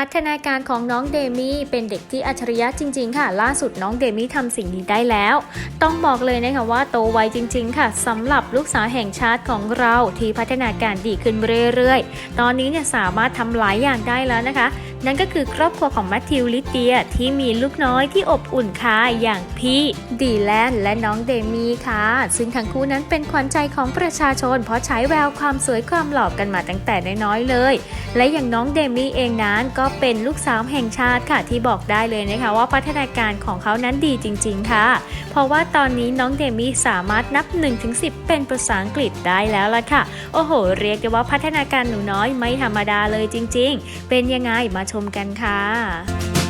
พัฒนาการของน้องเดมี่เป็นเด็กที่อัจฉริยะจริง ๆ ค่ะ ล่าสุดน้องเดมี่ทำสิ่งนี้ได้แล้ว ต้องบอกเลยนะคะว่าโตไวจริง ๆ ค่ะสำหรับลูกสาวแห่งชาติของเราที่พัฒนาการดีขึ้นเรื่อยๆ ตอนนี้เนี่ยสามารถทำหลายอย่างได้แล้วนะคะ นั่นก็คือครอบครัวของแมทธิวลิเตียที่มีลูกน้อยที่อบอุ่นค่ะอย่างพี่ดีแลนและน้องเดมี่ค่ะ ซึ่งทั้งคู่นั้นเป็นขวัญใจของประชาชน เพราะใช้แววความสวยความหล่อกันมาตั้งแต่น้อยๆเลย และอย่างน้องเดมี่เองนั้นก็เป็นลูกสาวแห่งชาติค่ะที่บอกได้เลยนะคะว่าพัฒนาการของเขานั้นดีจริง ๆ ค่ะ เพราะว่าตอนนี้น้องเดมี่สามารถนับ 1-10 เป็นภาษาอังกฤษได้แล้วล่ะค่ะ โอ้โห เรียกได้ว่าพัฒนาการหนูน้อยไม่ธรรมดาเลยจริง ๆ เป็นยังไงมาชมกันค่ะ